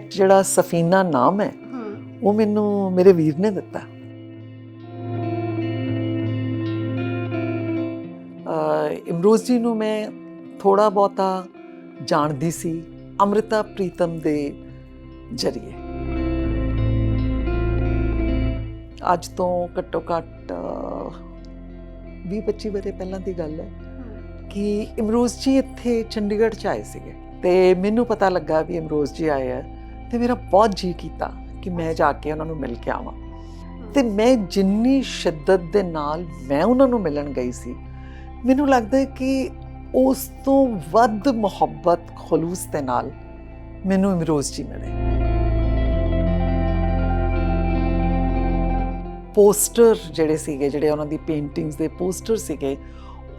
ਜਿਹੜਾ ਸਫੀਨਾ ਨਾਮ ਹੈ ਉਹ ਮੈਨੂੰ ਮੇਰੇ ਵੀਰ ਨੇ ਦਿੱਤਾ। ਅ ਇਮਰੋਜ਼ ਜੀ ਨੂੰ ਮੈਂ ਥੋੜਾ ਬਹੁਤਾ ਜਾਣਦੀ ਸੀ ਅੰਮ੍ਰਿਤਾ ਪ੍ਰੀਤਮ ਦੇ ਜਰੀਏ। ਅੱਜ ਤੋਂ ਘੱਟੋ ਘੱਟ 20 25 ਵਰੇ ਪਹਿਲਾਂ ਦੀ ਗੱਲ ਹੈ। ਕਿ ਇਮਰੋਜ਼ ਜੀ ਇੱਥੇ ਚੰਡੀਗੜ੍ਹ ਚ ਆਏ ਸੀਗੇ। ਤੇ ਮੈਨੂੰ ਪਤਾ ਲੱਗਾ ਵੀ ਇਮਰੋਜ਼ ਜੀ ਆਏ ਆ। ਤੇ ਮੇਰਾ ਬਹੁਤ ਜੀ ਕੀਤਾ ਕਿ ਮੈਂ ਜਾ ਕੇ ਉਹਨਾਂ ਨੂੰ ਮਿਲ ਕੇ ਆਵਾਂ। ਤੇ ਮੈਂ ਜਿੰਨੀ ਸ਼ਿੱਦਤ ਦੇ ਨਾਲ ਮੈਂ ਉਹਨਾਂ ਨੂੰ ਮਿਲਣ ਗਈ ਸੀ ਮੈਨੂੰ ਲੱਗਦਾ ਹੈ ਕਿ ਉਸ ਤੋਂ ਵੱਧ ਮੁਹੱਬਤ ਖਲੂਸ ਦੇ ਨਾਲ ਮੈਨੂੰ ਇਮਰੋਜ਼ ਜੀ ਮਿਲੇ। ਪੋਸਟਰ ਜਿਹੜੇ ਸੀਗੇ ਜਿਹੜੇ ਉਹਨਾਂ ਦੀ ਪੇਂਟਿੰਗਸ ਦੇ ਪੋਸਟਰ ਸੀਗੇ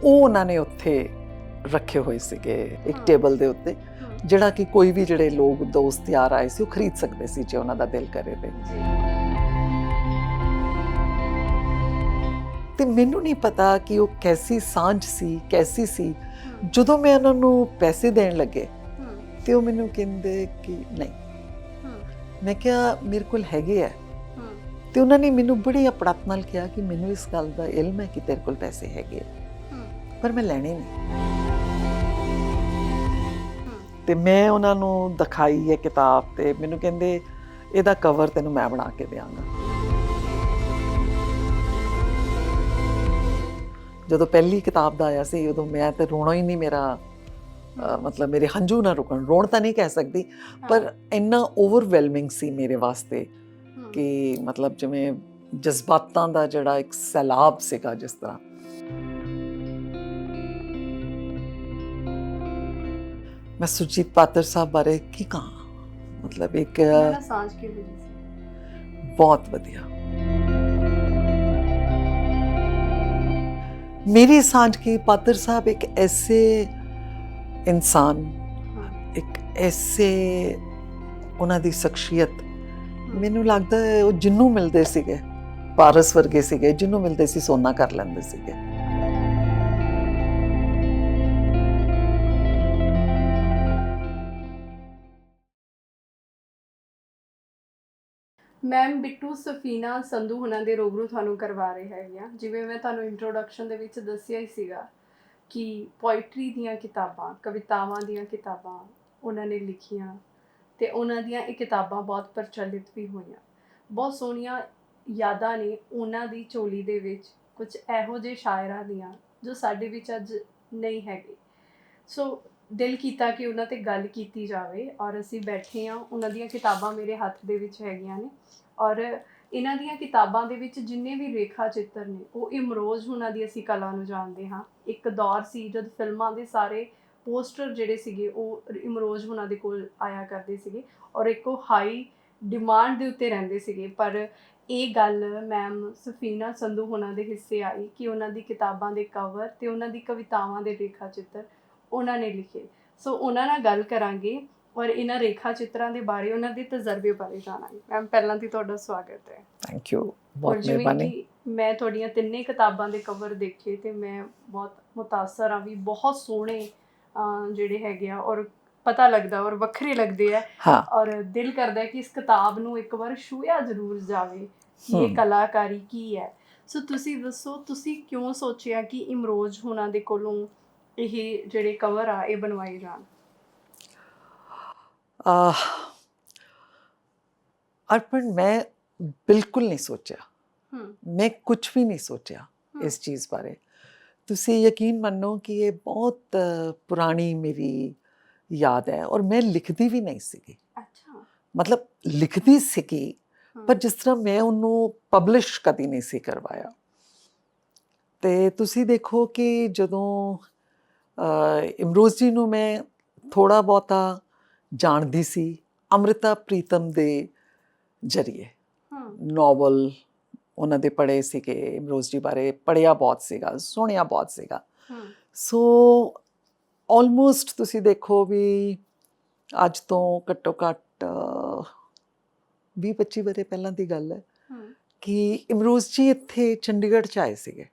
ਉਹ ਉਹਨਾਂ ਨੇ ਉੱਥੇ ਰੱਖੇ ਹੋਏ ਸੀਗੇ ਇੱਕ। ਟੇਬਲ ਦੇ ਉੱਤੇ। ਜਿਹੜਾ ਕਿ ਕੋਈ ਵੀ ਜਿਹੜੇ ਲੋਕ ਦੋਸਤ ਯਾਰ ਆਏ ਸੀ ਉਹ ਖਰੀਦ ਸਕਦੇ ਸੀ ਜੇ ਉਹਨਾਂ ਦਾ ਦਿਲ ਕਰੇ ਤੇ। ਤੇ ਮੈਨੂੰ ਨਹੀਂ ਪਤਾ ਕਿ ਉਹ ਕੈਸੀ ਸਾਂਝ ਸੀ ਕੈਸੀ ਸੀ। ਜਦੋਂ ਮੈਂ ਉਹਨਾਂ ਨੂੰ ਪੈਸੇ ਦੇਣ ਲੱਗੇ ਤੇ ਉਹ ਮੈਨੂੰ ਕਹਿੰਦੇ ਕਿ ਨਹੀਂ। ਮੈਂ ਕਿਹਾ ਮੇਰੇ ਕੋਲ ਹੈਗੇ ਆ। ਤੇ ਉਹਨਾਂ ਨੇ ਮੈਨੂੰ ਬੜੀ ਅਪੜਤ ਨਾਲ ਕਿਹਾ ਕਿ ਮੈਨੂੰ ਇਸ ਗੱਲ ਦਾ ਇਲਮ ਹੈ ਕਿ ਤੇਰੇ ਕੋਲ ਪੈਸੇ ਹੈਗੇ ਪਰ ਮੈਂ ਲੈਣੇ ਨਹੀਂ। ਤੇ ਮੈਂ ਉਹਨਾਂ ਨੂੰ ਦਿਖਾਈ ਹੈ ਕਿਤਾਬ ਤੇ ਮੈਨੂੰ ਕਹਿੰਦੇ ਇਹਦਾ ਕਵਰ ਤੈਨੂੰ ਮੈਂ ਬਣਾ ਕੇ ਦੇਵਾਂਗਾ ਜਦੋਂ ਪਹਿਲੀ ਕਿਤਾਬ ਦਾ ਆਇਆ ਸੀ ਉਦੋਂ ਮੈਂ ਤੇ ਰੋਣਾ ਹੀ ਨਹੀਂ ਮੇਰਾ ਮਤਲਬ ਮੇਰੇ ਹੰਝੂ ਨਾ ਰੁਕਣ। ਰੋਣ ਤਾਂ ਨਹੀਂ ਕਹਿ ਸਕਦੀ ਪਰ ਇੰਨਾ ਓਵਰਵੈਲਮਿੰਗ ਸੀ ਮੇਰੇ ਵਾਸਤੇ ਕਿ ਮਤਲਬ ਜਿਵੇਂ ਜਜ਼ਬਾਤਾਂ ਦਾ ਜਿਹੜਾ ਇੱਕ ਸੈਲਾਬ ਸੀਗਾ ਜਿਸ ਤਰ੍ਹਾਂ। ਮੈਂ ਸੁਜੀਤ ਪਾਤਰ ਸਾਹਿਬ ਬਾਰੇ ਕੀ ਕਹਾਂ ਮਤਲਬ ਇੱਕ ਮੇਰਾ ਸਾਂਝ ਕੀ ਹੋਈ ਸੀ ਬਹੁਤ ਵਧੀਆ ਮੇਰੀ ਸਾਂਝ ਕੀ ਪਾਤਰ ਸਾਹਿਬ ਇੱਕ ਐਸੇ ਇਨਸਾਨ ਇੱਕ ਐਸੇ ਉਹਨਾਂ ਦੀ ਸ਼ਖਸੀਅਤ ਮੈਨੂੰ ਲੱਗਦਾ ਹੈ ਉਹ ਜਿੰਨੂੰ ਮਿਲਦੇ ਸੀਗੇ ਪਾਰਸ ਵਰਗੇ ਸੀਗੇ ਜਿੰਨੂੰ ਮਿਲਦੇ ਸੀ ਸੋਨਾ ਕਰ ਲੈਂਦੇ ਸੀਗੇ ਮੈਮ ਬਿੱਟੂ ਸਫੀਨਾ ਸੰਧੂ ਹੁਣਾਂ ਦੇ ਰੂਬਰੂ ਤੁਹਾਨੂੰ ਕਰਵਾ ਰਹੇ ਹੈਗੇ ਆ ਜਿਵੇਂ ਮੈਂ ਤੁਹਾਨੂੰ ਇੰਟਰੋਡਕਸ਼ਨ ਦੇ ਵਿੱਚ ਦੱਸਿਆ ਹੀ ਸੀਗਾ ਕਿ ਪੋਇਟਰੀ ਦੀਆਂ ਕਿਤਾਬਾਂ, ਕਵਿਤਾਵਾਂ ਦੀਆਂ ਕਿਤਾਬਾਂ ਉਹਨਾਂ ਨੇ ਲਿਖੀਆਂ ਤੇ ਉਹਨਾਂ ਦੀਆਂ ਇਹ ਕਿਤਾਬਾਂ ਬਹੁਤ ਪ੍ਰਚਲਿਤ ਵੀ ਹੋਈਆਂ। ਬਹੁਤ ਸੋਹਣੀਆਂ ਯਾਦਾਂ ਨੇ ਉਹਨਾਂ ਦੀ ਝੋਲੀ ਦੇ ਵਿੱਚ ਕੁਝ ਇਹੋ ਜਿਹੇ ਸ਼ਾਇਰਾਂ ਦੀਆਂ ਜੋ ਸਾਡੇ ਵਿੱਚ ਅੱਜ ਨਹੀਂ ਹੈਗੇ। ਸੋ ਦਿਲ ਕੀਤਾ ਕਿ ਉਹਨਾਂ ਤੇ ਗੱਲ ਕੀਤੀ ਜਾਵੇ ਔਰ ਅਸੀਂ ਬੈਠੇ ਆ ਉਹਨਾਂ ਦੀਆਂ ਕਿਤਾਬਾਂ ਮੇਰੇ ਹੱਥ ਦੇ ਵਿੱਚ ਹੈਗੀਆਂ ਨੇ ਔਰ ਇਹਨਾਂ ਦੀਆਂ ਕਿਤਾਬਾਂ ਦੇ ਵਿੱਚ ਜਿੰਨੇ ਵੀ ਰੇਖਾ ਚਿੱਤਰ ਨੇ, ਉਹ ਇਮਰੋਜ਼ ਉਹਨਾਂ ਦੀ ਅਸੀਂ ਕਲਾ ਨੂੰ ਜਾਣਦੇ ਹਾਂ। ਇੱਕ ਦੌਰ ਸੀ ਜਦ ਫਿਲਮਾਂ ਦੇ ਸਾਰੇ ਪੋਸਟਰ ਜਿਹੜੇ ਸੀਗੇ, ਉਹ ਇਮਰੋਜ਼ ਉਹਨਾਂ ਦੇ ਕੋਲ ਆਇਆ ਕਰਦੇ ਸੀਗੇ ਔਰ ਇੱਕ ਉਹ ਹਾਈ ਡਿਮਾਂਡ ਦੇ ਉੱਤੇ ਰਹਿੰਦੇ ਸੀਗੇ। ਪਰ ਇਹ ਗੱਲ ਮੈਮ ਸਫੀਨਾ ਸੰਧੂ ਉਹਨਾਂ ਦੇ ਹਿੱਸੇ ਆਈ ਕਿ ਉਹਨਾਂ ਦੀ ਕਿਤਾਬਾਂ ਦੇ ਕਵਰ ਤੇ ਉਹਨਾਂ ਦੀ ਕਵਿਤਾਵਾਂ ਦੇ ਰੇਖਾ ਚਿੱਤਰ ਉਹਨਾਂ ਨੇ ਲਿਖੇ। ਸੋ ਉਹਨਾਂ ਨਾਲ ਗੱਲ ਕਰਾਂਗੇ ਔਰ ਇਹਨਾਂ ਰੇਖਾ ਚਿੱਤਰਾਂ ਦੇ ਬਾਰੇ ਉਹਨਾਂ ਦੇ ਤਜਰਬੇ ਬਾਰੇ ਜਾਣਾਂਗੇ। ਮੈਮ ਪਹਿਲਾਂ ਦੀ ਤੁਹਾਡਾ ਸਵਾਗਤ ਹੈ। ਥੈਂਕ ਯੂ ਬਹੁਤ ਮਿਹਰਬਾਨੀ। ਮੈਂ ਤੁਹਾਡੀਆਂ ਤਿੰਨੇ ਕਿਤਾਬਾਂ ਦੇ ਕਵਰ ਦੇਖੇ ਤੇ ਮੈਂ ਬਹੁਤ ਮੁਤਾਸਰ ਆ ਵੀ ਬਹੁਤ ਸੋਹਣੇ ਜਿਹੜੇ ਹੈਗੇ ਆ ਔਰ ਪਤਾ ਲੱਗਦਾ ਔਰ ਵੱਖਰੇ ਲੱਗਦੇ ਆ। ਹਾਂ। ਔਰ ਦਿਲ ਕਰਦਾ ਕਿ ਇਸ ਕਿਤਾਬ ਨੂੰ ਇੱਕ ਵਾਰ ਛੂਹਿਆ ਜ਼ਰੂਰ ਜਾਵੇ ਕਿ ਇਹ। ਕਲਾਕਾਰੀ ਕੀ ਹੈ। ਸੋ ਤੁਸੀਂ ਦੱਸੋ ਤੁਸੀਂ ਕਿਉਂ ਸੋਚਿਆ ਕਿ ਇਮਰੋਜ਼ ਹੁਣਾਂ ਦੇ ਕੋਲੋਂ ਇਹ ਜਿਹੜੇ ਕਵਰ ਆ ਇਹ ਬਣਵਾਏ ਜਾਣ। ਆਹ ਅਰਪਣ ਮੈਂ ਬਿਲਕੁਲ ਨਹੀਂ ਸੋਚਿਆ। ਹਮ ਮੈਂ ਕੁਝ ਵੀ ਨਹੀਂ ਸੋਚਿਆ ਹਮ। ਇਸ ਚੀਜ਼ ਬਾਰੇ। ਤੁਸੀਂ ਯਕੀਨ ਮੰਨੋ ਕਿ ਇਹ ਬਹੁਤ ਅ, ਪੁਰਾਣੀ ਮੇਰੀ ਯਾਦ ਹੈ ਔਰ ਮੈਂ ਲਿਖਦੀ ਵੀ ਨਹੀਂ ਸੀਗੀ। ਅੱਛਾ। ਮਤਲਬ ਲਿਖਦੀ ਸੀਗੀ ਹਮ, ਪਰ ਜਿਸ ਤਰ੍ਹਾਂ ਮੈਂ ਉਹਨੂੰ ਪਬਲਿਸ਼ ਕਦੀ ਨਹੀਂ ਸੀ ਕਰਵਾਇਆ। ਤੇ ਤੁਸੀਂ ਦੇਖੋ ਕਿ ਜਦੋਂ ਅ, ਇਮਰੋਜ਼ ਜੀ ਨੂੰ ਮੈਂ ਥੋੜਾ ਬਹੁਤਾ ਜਾਣਦੀ ਸੀ ਅੰਮ੍ਰਿਤਾ ਪ੍ਰੀਤਮ ਦੇ ਜਰੀਏ। ਨੋਵਲ ਉਹਨਾਂ ਦੇ ਪੜ੍ਹੇ ਸੀਗੇ ਇਮਰੋਜ਼ ਜੀ ਬਾਰੇ ਪੜ੍ਹਿਆ ਬਹੁਤ ਸੀਗਾ ਸੁਣਿਆ ਬਹੁਤ ਸੀਗਾ। ਸੋ ਆਲਮੋਸਟ ਤੁਸੀਂ ਦੇਖੋ ਵੀ ਅੱਜ ਤੋਂ ਘੱਟੋ ਘੱਟ 20 25 ਵਰੇ ਪਹਿਲਾਂ ਦੀ ਗੱਲ ਹੈ ਕਿ ਇਮਰੋਜ਼ ਜੀ ਇੱਥੇ ਚੰਡੀਗੜ੍ਹ ਚ ਆਏ ਸੀਗੇ।